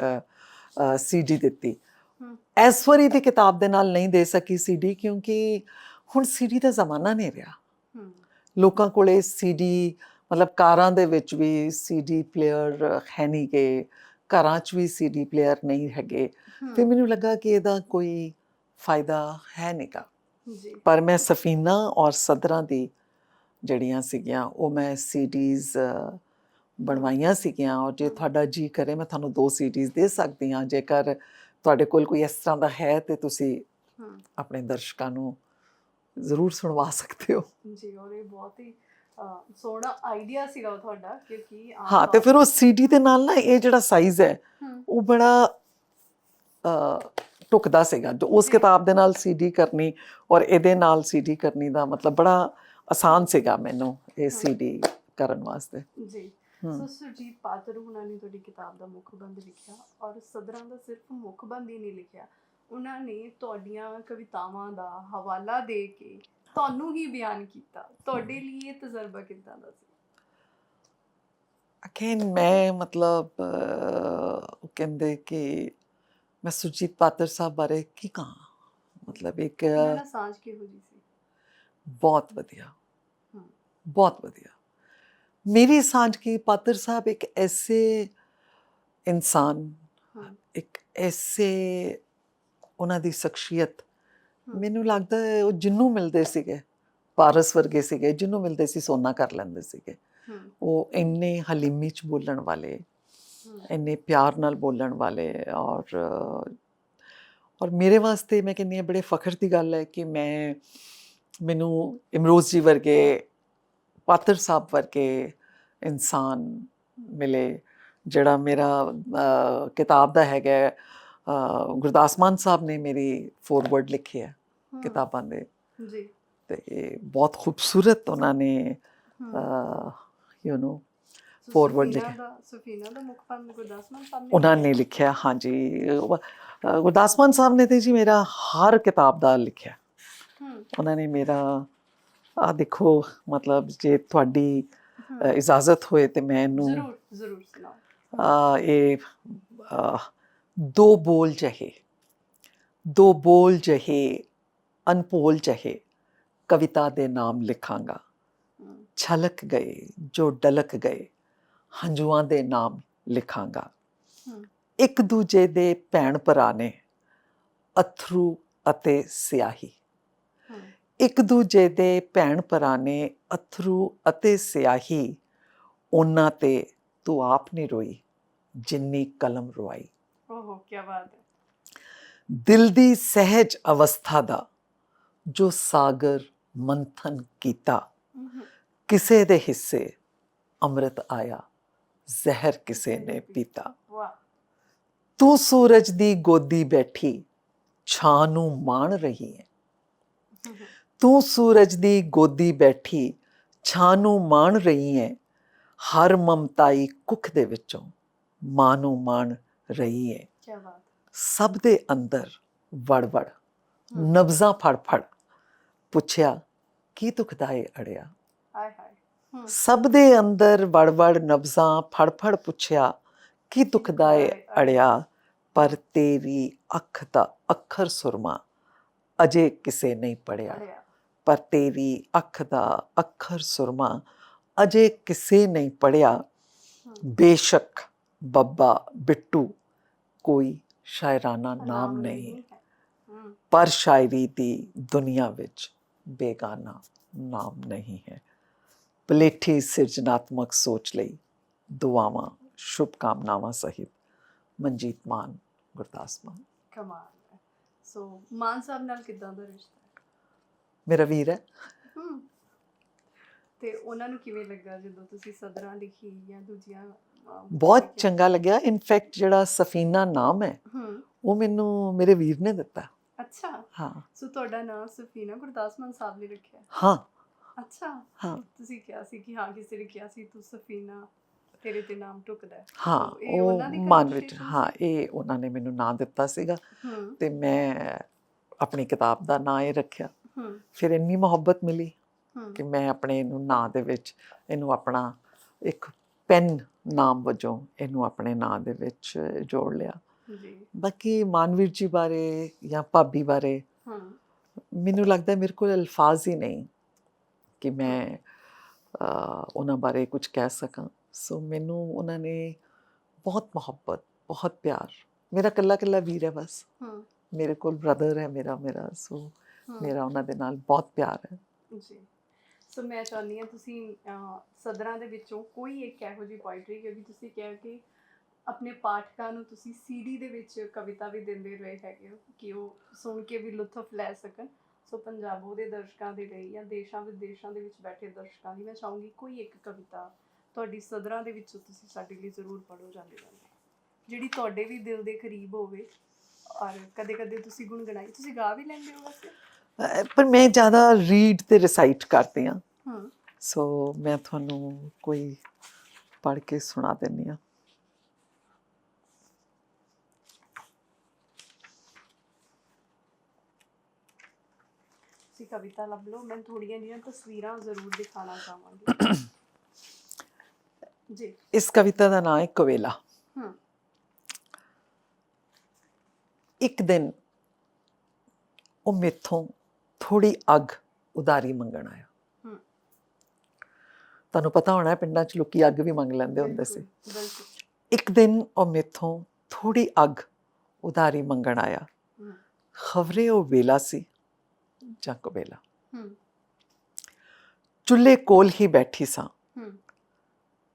ਸੀਡੀ ਦਿੱਤੀ ਹਮ। ਇਸ ਵਾਰੀ ਦੀ ਕਿਤਾਬ ਦੇ ਨਾਲ ਨਹੀਂ ਦੇ ਸਕੀ ਸੀਡੀ ਕਿਉਂਕਿ ਹੁਣ ਸੀਡੀ ਦਾ ਜ਼ਮਾਨਾ ਨਹੀਂ ਰਿਹਾ। ਲੋਕਾਂ ਕੋਲੇ ਸੀਡੀ ਮਤਲਬ ਕਾਰਾਂ ਦੇ ਵਿੱਚ ਵੀ ਸੀਡੀ ਪਲੇਅਰ ਹੈ ਨਹੀਂ ਗੇ ਘਰਾਂ 'ਚ ਵੀ ਸੀਡੀ ਪਲੇਅਰ ਨਹੀਂ ਹੈਗੇ। ਫਿਰ ਮੈਨੂੰ ਲੱਗਾ ਕਿ ਇਹਦਾ ਕੋਈ ਫਾਇਦਾ ਹੈ ਨਹੀਂਗਾ। ਜੀ। ਪਰ ਮੈਂ ਸਫੀਨਾ ਔਰ ਸਦਰਾਂ ਦੀ ਜਿਹੜੀਆਂ ਸੀਗੀਆਂ ਉਹ ਮੈਂ ਸੀਡੀਜ਼ ਬਣਵਾਈਆਂ ਸੀਗੀਆਂ। ਔਰ ਜੇ ਤੁਹਾਡਾ ਜੀ ਕਰੇ ਮੈਂ ਤੁਹਾਨੂੰ ਦੋ ਸੀਡੀਜ਼ ਦੇ ਸਕਦੀ ਹਾਂ। ਜੇਕਰ ਤੁਹਾਡੇ ਕੋਲ ਕੋਈ ਇਸ ਤਰ੍ਹਾਂ ਦਾ ਹੈ ਤੇ ਤੁਸੀਂ ਆਪਣੇ ਦਰਸ਼ਕਾਂ ਨੂੰ ਜ਼ਰੂਰ ਸੁਣਵਾ ਸਕਦੇ ਹੋ ਜੀ ਔਰ ਇਹ ਬਹੁਤ ਹੀ ਸੋਹਣਾ ਆਈਡੀਆ ਸੀਗਾ ਤੁਹਾਡਾ ਕਿਉਂਕਿ ਹਾਂ ਤੇ ਫਿਰ ਉਹ ਸੀਡੀ ਦੇ ਨਾਲ ਨਾ ਇਹ ਜਿਹੜਾ ਸਾਈਜ਼ ਹੈ ਉਹ ਬੜਾ ਟੁਕਦਾ ਸੀਗਾ ਜੋ ਉਸ। ਕਿਤਾਬ ਦੇ ਨਾਲ ਸੀਡੀ ਕਰਨੀ ਔਰ ਇਹਦੇ ਨਾਲ ਸੀਡੀ ਕਰਨੀ ਦਾ ਮਤਲਬ ਬੜਾ ਆਸਾਨ ਸੀਗਾ ਮੈਨੂੰ ਇਹ। ਸੀਡੀ ਕਰਨ ਵਾਸਤੇ ਜੀ। ਸੋ ਸੁਰਜੀਤ ਪਾਤਰ ਹੁਣਾਂ ਨੇ ਤੁਹਾਡੀ ਕਿਤਾਬ ਦਾ ਮੁੱਖ ਬੰਦ ਲਿਖਿਆ ਔਰ ਸਦਰਾਂ ਦਾ ਸਿਰਫ ਮੁੱਖ ਬੰਦ ਹੀ ਨਹੀਂ ਲਿਖਿਆ। ਉਹਨਾਂ ਨੇ ਤੁਹਾਡੀਆਂ ਕਵਿਤਾਵਾਂ ਦਾ ਹਵਾਲਾ ਦੇ ਕੇ ਤੁਹਾਨੂੰ ਹੀ ਬਿਆਨ ਕੀਤਾ। ਤੁਹਾਡੇ ਲਈ ਇਹ ਤਜਰਬਾ ਕਿੱਦਾਂ ਦਾ ਸੀ? ਅਗੇਨ ਮੈਂ ਮਤਲਬ ਉਹ ਕਹਿੰਦੇ ਕਿ ਮੈਂ ਸੁਰਜੀਤ ਪਾਤਰ ਸਾਹਿਬ ਬਾਰੇ ਕੀ ਕਹਾਂ? ਮਤਲਬ ਇੱਕ ਉਹਨਾਂ ਸਾਂਝ ਕਿਹੋ ਜੀ ਸੀ? ਬਹੁਤ ਵਧੀਆ। ਬਹੁਤ ਵਧੀਆ। ਮੇਰੀ ਸਾਂਝ ਕੀ? ਪਾਤਰ ਸਾਹਿਬ ਇੱਕ ਐਸੇ ਇਨਸਾਨ ਇੱਕ ਐਸੇ ਉਹਨਾਂ ਦੀ ਸ਼ਖਸੀਅਤ। ਮੈਨੂੰ ਲੱਗਦਾ ਉਹ ਜਿੰਨੂੰ ਮਿਲਦੇ ਸੀਗੇ ਪਾਰਸ ਵਰਗੇ ਸੀਗੇ ਜਿੰਨੂੰ ਮਿਲਦੇ ਸੀ ਸੋਨਾ ਕਰ ਲੈਂਦੇ ਸੀਗੇ। ਉਹ ਇੰਨੇ ਹਲੀਮੀ ਚ ਬੋਲਣ ਵਾਲੇ ਇੰਨੇ ਪਿਆਰ ਨਾਲ ਬੋਲਣ ਵਾਲੇ ਔਰ ਔਰ ਮੇਰੇ ਵਾਸਤੇ ਮੈਂ ਕਹਿੰਦੀ ਹਾਂ ਬੜੇ ਫਖਰ ਦੀ ਗੱਲ ਹੈ ਕਿ ਮੈਂ ਮੈਨੂੰ ਇਮਰੋਜ਼ ਜੀ ਵਰਗੇ ਪਾਤਰ ਸਾਹਿਬ ਵਰਗੇ ਇਨਸਾਨ ਮਿਲੇ ਜਿਹੜਾ ਮੇਰਾ ਕਿਤਾਬ ਦਾ ਹੈਗਾ ਗੁਰਦਾਸ ਮਾਨ ਸਾਹਿਬ ਨੇ ਮੇਰੀ ਫੋਰਵਰਡ ਲਿਖੀ ਹੈ ਕਿਤਾਬਾਂ ਦੇ। ਜੀ। ਤੇ ਬਹੁਤ ਖੂਬਸੂਰਤ ਉਹਨਾਂ ਨੇ ਯੂ نو ਸੁਫੀਨਾ ਲਿਖਿਆ। ਸੁਫੀਨਾ ਦਾ ਮੁੱਖ ਪੰਨ ਗੁਰਦਾਸ ਮਾਨ ਸਾਹਿਬ ਨੇ ਉਹਨਾਂ ਨੇ ਲਿਖਿਆ। ਹਾਂਜੀ। ਗੁਰਦਾਸ ਮਾਨ ਸਾਹਿਬ ਨੇ ਤੇ ਜੀ ਮੇਰਾ ਹਰ ਕਿਤਾਬ ਦਾ ਲਿਖਿਆ। ਉਹਨਾਂ ਨੇ ਮੇਰਾ ਆ ਦੇਖੋ ਮਤਲਬ ਜੇ ਤੁਹਾਡੀ ਇਜਾਜ਼ਤ ਹੋਏ ਤੇ ਮੈਂ ਇਹਨੂੰ ਜ਼ਰੂਰ ਜ਼ਰੂਰ ਸੁਣਾਓ। ਆ ਇਹ ਦੋ ਬੋਲ ਜਹੇ ਦੋ ਬੋਲ ਜਹੇ ਅਨਪੋਲ ਜਹੇ ਕਵਿਤਾ ਦੇ ਨਾਮ ਲਿਖਾਂਗਾ। ਛਲਕ ਗਏ ਜੋ ਡਲਕ ਗਏ ਹੰਝੂਆਂ ਦੇ ਨਾਮ ਲਿਖਾਂਗਾ। ਇੱਕ ਦੂਜੇ ਦੇ ਭੈਣ ਭਰਾ ਨੇ ਅਥਰੂ ਅਤੇ ਸਿਆਹੀ। ਇੱਕ ਦੂਜੇ ਦੇ ਭੈਣ ਭਰਾ ਨੇ ਅਥਰੂ ਅਤੇ ਸਿਆਹੀ ਉਹਨਾਂ ਤੇ ਤੂੰ ਆਪ ਨਹੀਂ ਰੋਈ ਜਿੰਨੀ ਕਲਮ ਰਵਾਈ। ਓਹੋ ਕੀ ਬਾਤ ਹੈ। ਦਿਲ ਦੀ ਸਹਿਜ ਅਵਸਥਾ ਦਾ ਜੋ ਸਾਗਰ ਮੰਥਨ ਕੀਤਾ ਕਿਸੇ ਦੇ ਹਿੱਸੇ ਅੰਮ੍ਰਿਤ ਆਇਆ ਜ਼ਹਿਰ ਕਿਸੇ ਨੇ ਪੀਤਾ। ਤੂੰ ਸੂਰਜ ਦੀ ਗੋਦੀ ਬੈਠੀ ਛਾਂ ਨੂੰ ਮਾਣ ਰਹੀ ਹੂੰ, ਤੂੰ ਸੂਰਜ ਦੀ ਗੋਦੀ ਬੈਠੀ ਛਾਂ ਨੂੰ ਮਾਣ ਰਹੀ ਹੈ ਹਰ ਮਮਤਾਈ ਕੁੱਖ ਦੇ ਵਿੱਚੋਂ ਮਾਂ ਨੂੰ ਮਾਣ ਰਹੀ ਹੈ ਕੀ ਬਾਤ। ਸਭ ਦੇ ਅੰਦਰ ਵੜ ਵੜ ਹੂੰ, ਨਬਜ਼ਾਂ ਫੜ ਫੜ ਪੁੱਛਿਆ ਕੀ ਦੁਖਦਾ ਏ ਅੜਿਆ? ਹਾਏ ਹਾਏ। ਸਭ ਦੇ ਅੰਦਰ ਵੜ ਵੜ ਨਬਜ਼ਾਂ ਫੜ ਫੜ ਪੁੱਛਿਆ ਕੀ ਦੁਖਦਾ ਏ ਅੜਿਆ? ਪਰ ਤੇਰੀ ਅੱਖ ਦਾ ਅੱਖਰ ਸੁਰਮਾ ਅਜੇ ਕਿਸੇ ਨਹੀਂ ਪੜਿਆ। ਪਰ ਤੇਰੀ ਅੱਖ ਦਾ ਅੱਖਰ ਸੁਰਮਾ ਅਜੇ ਕਿਸੇ ਨਹੀਂ ਪੜਿਆ। ਬੇਸ਼ੱਕ ਬੱਬਾ ਬਿੱਟੂ ਕੋਈ ਸ਼ਾਇਰਾਨਾ ਨਾਮ ਨਹੀਂ ਪਰ ਸ਼ਾਇਰੀ ਦੀ ਦੁਨੀਆ ਵਿੱਚ ਬੇਗਾਨਾ ਨਾਮ ਨਹੀਂ ਹੈ। ਪਲੇਠੀ ਸਿਰਜਣਾਤਮਕ ਸੋਚ ਲਈ ਦੁਆਵਾਂ ਸ਼ੁਭ ਕਾਮਨਾਵਾਂ ਸਹਿਤ ਮਨਜੀਤ ਮਾਨ ਗੁਰਦਾਸ ਮਾਨ। ਕਮਾਲ ਸੋ ਮਾਨ ਸਾਹਿਬ ਨਾਲ ਕਿਦਾਂ ਦਾ ਰਿਸ਼ਤਾ? ਮੇਰਾ ਵੀਰ ਹੈ। ਹੂੰ ਤੇ ਉਹਨਾਂ ਨੂੰ ਕਿਵੇਂ ਲੱਗਾ ਜਦੋਂ ਤੁਸੀਂ ਸਦਰਾਂ ਲਿਖੀ ਜਾਂ ਦੂਜੀਆਂ ਬਹੁਤ? ਚੰਗਾ ਲੱਗਿਆ। ਇਨਫੈਕਟ ਜਿਹੜਾ ਸਫੀਨਾ ਨਾਮ ਹੈ ਉਹ ਮੈਨੂੰ ਮੇਰੇ ਵੀਰ ਨੇ ਦਿੱਤਾ। ਅੱਛਾ। ਹਾਂ। ਸੋ ਤੁਹਾਡਾ ਨਾਮ ਸਫੀਨਾ ਗੁਰਦਾਸ ਮਾਨ ਸਾਹਿਬ ਨੇ ਰੱਖਿਆ? ਹਾਂ। ਅੱਛਾ। ਹਾਂ। ਤੁਸੀਂ ਕਿਹਾ ਸੀ ਕਿ ਹਾਂ ਕਿਸੇ ਨੇ ਕਿਹਾ ਸੀ ਤੂੰ ਸਫੀਨਾ ਤੇਰੇ ਤੇ ਨਾਮ ਟੁਕਦਾ ਹੈ। ਇਹ ਉਹ ਉਹਨਾਂ ਦੀ ਮਨ ਵਿੱਚ conversation ਹਾਂ ਇਹ ਉਹਨਾਂ ਨੇ ਮੈਨੂੰ ਨਾਂ ਦਿੱਤਾ ਸੀਗਾ। ਤੇ ਮੈਂ ਆਪਣੀ ਕਿਤਾਬ ਦਾ ਨਾਂ ਇਹ ਰੱਖਿਆ। ਫਿਰ ਇੰਨੀ ਮੁਹੱਬਤ ਮਿਲੀ ਕਿ ਮੈਂ ਆਪਣੇ ਇਹਨੂੰ ਨਾਂ ਦੇ ਵਿੱਚ ਇਹਨੂੰ ਆਪਣਾ ਇੱਕ ਪੈਨ ਨਾਮ ਵਜੋਂ ਇਹਨੂੰ ਆਪਣੇ ਨਾਂ ਦੇ ਵਿੱਚ ਜੋੜ ਲਿਆ। ਜੀ। ਬਾਕੀ ਮਾਨਵੀਰ ਜੀ ਬਾਰੇ ਜਾਂ ਭਾਬੀ ਬਾਰੇ ਹੂੰ ਮੈਨੂੰ ਲੱਗਦਾ ਮੇਰੇ ਕੋਲ ਅਲਫਾਜ਼ ਹੀ ਨਹੀਂ ਕਿ ਮੈਂ ਉਹਨਾਂ ਬਾਰੇ ਕੁਝ ਕਹਿ ਸਕਾਂ। ਸੋ ਮੈਨੂੰ ਉਹਨਾਂ ਨੇ ਬਹੁਤ ਮੁਹੱਬਤ ਬਹੁਤ ਪਿਆਰ। ਮੇਰਾ ਕੱਲਾ ਕੱਲਾ ਵੀਰ ਹੈ ਬਸ। ਹੂੰ ਮੇਰੇ ਕੋਲ ਬ੍ਰਦਰ ਹੈ ਮੇਰਾ ਮੇਰਾ। ਸੋ। ਮੇਰਾ ਉਹਨਾਂ ਦੇ ਨਾਲ ਬਹੁਤ ਪਿਆਰ ਹੈ। ਜੀ। ਸੋ ਮੈਂ ਚਾਹੁੰਦੀ ਹਾਂ ਤੁਸੀਂ ਸਦਰਾਂ ਦੇ ਵਿੱਚੋਂ ਕੋਈ ਇੱਕ ਇਹੋ ਜਿਹੀ ਪੋਇਟਰੀ ਕਿਉਂਕਿ ਤੁਸੀਂ ਕਿਹਾ ਕਿ ਆਪਣੇ ਪਾਠਕਾਂ ਨੂੰ ਤੁਸੀਂ ਸੀਡੀ ਦੇ ਵਿੱਚ ਕਵਿਤਾ ਵੀ ਦਿੰਦੇ ਰਹੇ ਹੈਗੇ ਹੋ ਕਿ ਉਹ ਸੁਣ ਕੇ ਵੀ ਲੁਤਫ ਲੈ ਸਕਣ। ਸੋ ਪੰਜਾਬੋ ਦੇ ਦਰਸ਼ਕਾਂ ਦੇ ਲਈ ਜਾਂ ਦੇਸ਼ਾਂ ਵਿਦੇਸ਼ਾਂ ਦੇ ਵਿੱਚ ਬੈਠੇ ਦਰਸ਼ਕਾਂ ਲਈ ਮੈਂ ਚਾਹੂੰਗੀ ਕੋਈ ਇੱਕ ਕਵਿਤਾ ਤੁਹਾਡੀ ਸਦਰਾਂ ਦੇ ਵਿੱਚੋਂ ਤੁਸੀਂ ਸਾਡੇ ਲਈ ਜ਼ਰੂਰ ਪੜੋ ਜਾਂਦੇ ਜਾਂਦੇ ਜਿਹੜੀ ਤੁਹਾਡੇ ਵੀ ਦਿਲ ਦੇ ਕਰੀਬ ਹੋਵੇ ਔਰ ਕਦੇ-ਕਦੇ ਤੁਸੀਂ ਗੁੰਗਣਾਈ ਤੁਸੀਂ ਗਾ ਵੀ ਲੈਂਦੇ ਹੋ ਵੈਸੇ? ਪਰ ਮੈਂ ਜ਼ਿਆਦਾ ਰੀਡ ਤੇ ਰਿਸਾਈਟ ਕਰਦੀ ਹਾਂ। ਹੂੰ। ਸੋ ਮੈਂ ਤੁਹਾਨੂੰ ਕੋਈ ਪੜ੍ਹ ਕੇ ਸੁਣਾ ਦਿੰਨੀ ਆ ਤੁਸੀਂ ਕਵਿਤਾ ਲੱਭ ਲਓ ਮੈਂ ਥੋੜੀਆਂ ਜਿਹੀਆਂ ਤਸਵੀਰਾਂ ਜ਼ਰੂਰ ਦਿਖਾਣਾ ਚਾਹਾਂਗੀ। ਜੀ। ਇਸ ਕਵਿਤਾ ਦਾ ਨਾਮ ਹੈ ਕਵੇਲਾ। ਹੂੰ। ਇੱਕ ਦਿਨ ਉਹ ਮੇਥੋਂ ਥੋੜੀ ਅੱਗ ਉਦਾਰੀ ਮੰਗਣ ਆਇਆ ਹੂੰ ਤੁਹਾਨੂੰ ਪਤਾ ਹੋਣਾ ਹੈ ਪਿੰਡਾਂ 'ਚ ਲੋਕੀ ਅੱਗ ਵੀ ਮੰਗ ਲੈਂਦੇ ਹੁੰਦੇ ਸੀ ਬਿਲਕੁਲ, ਬਿਲਕੁਲ ਇੱਕ ਦਿਨ ਉਹ ਮੇਥੋਂ ਥੋੜੀ ਅੱਗ ਉਦਾਰੀ ਮੰਗਣ ਆਇਆ ਹੂੰ ਖਬਰੇ ਉਹ ਵੇਲਾ ਸੀ ਜਾਂ ਕਵੇਲਾ ਹੂੰ ਚੁੱਲ੍ਹੇ ਕੋਲ ਹੀ ਬੈਠੀ ਸਾਂ ਹੂੰ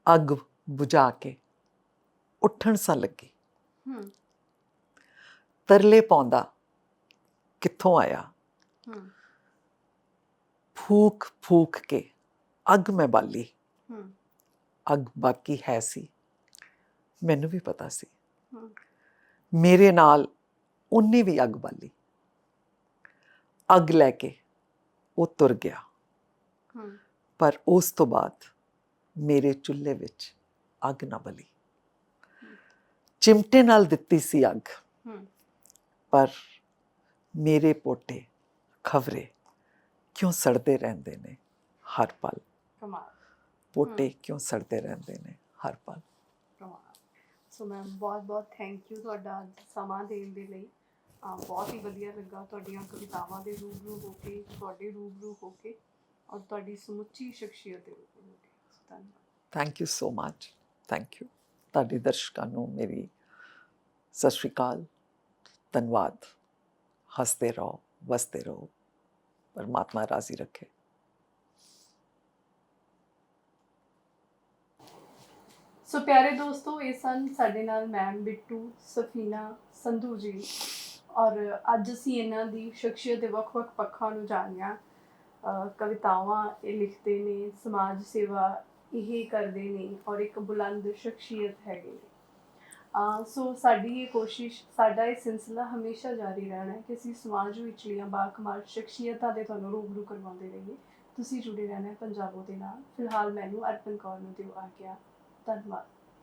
ਅੱਗ ਬੁਝਾ ਕੇ ਉੱਠਣ ਸਾ ਲੱਗੀ ਹੂੰ ਤਰਲੇ ਪਾਉਂਦਾ ਕਿੱਥੋਂ ਆਇਆ ਹੂੰ ਫੂਕ ਫੂਕ ਕੇ ਅੱਗ ਮੈਂ ਬਾਲੀ। ਅੱਗ ਬਾਕੀ ਹੈ ਸੀ। ਮੈਨੂੰ ਵੀ ਪਤਾ ਸੀ। ਮੇਰੇ ਨਾਲ ਉਹਨੇ ਵੀ ਅੱਗ ਬਾਲੀ। ਅੱਗ ਲੈ ਕੇ ਉਹ ਤੁਰ ਗਿਆ। ਪਰ ਉਸ ਤੋਂ ਬਾਅਦ ਮੇਰੇ ਚੁੱਲ੍ਹੇ ਵਿੱਚ ਅੱਗ ਨਾ ਬਲੀ। ਚਿਮਟੇ ਨਾਲ ਦਿੱਤੀ ਸੀ ਅੱਗ। ਪਰ ਮੇਰੇ ਪੋਟੇ ਖਵਰੇ ਕਿਉਂ ਸੜਦੇ ਰਹਿੰਦੇ ਨੇ? ਹਰ ਪਲ। ਕਮਾਲ। ਪੋਟੇ ਕਿਉਂ ਸੜਦੇ ਰਹਿੰਦੇ ਨੇ? ਹਰ ਪਲ। ਕਮਾਲ। ਸੋ ਮੈਮ ਬਹੁਤ ਬਹੁਤ ਥੈਂਕ ਯੂ ਤੁਹਾਡਾ ਸਮਾਂ ਦੇਣ ਦੇ ਲਈ। ਬਹੁਤ ਹੀ ਵਧੀਆ ਲੱਗਾ ਤੁਹਾਡੀਆਂ ਕਵਿਤਾਵਾਂ ਦੇ ਰੂਬਰੂ ਹੋ ਕੇ ਤੁਹਾਡੇ ਰੂਬਰੂ ਹੋ ਕੇ ਔਰ ਤੁਹਾਡੀ ਸਮੁੱਚੀ ਸ਼ਖਸੀਅਤ ਦੇ ਰੂਬਰੂ ਹੋ ਕੇ ਧੰਨਵਾਦ। Thank you so much thank you ਤੁਹਾਡੇ ਦਰਸ਼ਕਾਂ ਨੂੰ ਮੇਰੀ ਸਤਿ ਸ਼੍ਰੀ ਅਕਾਲ। ਧੰਨਵਾਦ। ਹੱਸਦੇ ਰਹੋ ਵਸਦੇ ਰਹੋ। ਪਰਮਾਤਮਾ ਰਾਜ਼ੀ ਰੱਖੇ। ਸੋ ਪਿਆਰੇ ਦੋਸਤੋ, ਇਹ ਸਨ ਸਾਡੇ ਨਾਲ ਮੈਮ ਬਿੱਟੂ, ਸਫੀਨਾ, ਸੰਧੂ ਜੀ ਔਰ ਅੱਜ ਅਸੀਂ ਇਹਨਾਂ ਦੀ ਸ਼ਖਸੀਅਤ ਦੇ ਵੱਖ-ਵੱਖ ਪੱਖਾਂ ਨੂੰ ਜਾਣਿਆ ਅਹ ਕਵਿਤਾਵਾਂ ਇਹ ਲਿਖਦੇ ਨੇ, ਸਮਾਜ ਸੇਵਾ ਇਹ ਕਰਦੇ ਨੇ ਔਰ ਇੱਕ ਬੁਲੰਦ ਸ਼ਖਸੀਅਤ ਹੈਗੇ ਨੇ। ਸੋ ਸਾਡੀ ਇਹ ਕੋਸ਼ਿਸ਼, ਸਾਡਾ ਇਹ ਸਿਲਸਿਲਾ ਹਮੇਸ਼ਾ ਜਾਰੀ ਰਹਿਣਾ ਹੈ ਕਿ ਅਸੀਂ ਸਮਾਜ ਵਿਚਲੀਆਂ ਬਾਖਮਾਰ ਸ਼ਖਸੀਅਤਾਂ ਦੇ ਤੁਹਾਨੂੰ ਰੂਬਰੂ ਕਰਵਾਉਂਦੇ ਰਹੀਏ। ਤੁਸੀਂ ਜੁੜੇ ਰਹਿਣਾ ਹੈ ਪੰਜਾਬੋ ਦੇ ਨਾਲ। ਫਿਲਹਾਲ ਮੈਨੂੰ ਅਰਪਨ ਕੌਰ ਨੂੰ ਦਿਓ ਆ ਗਿਆ ਧੰਨਵਾਦ।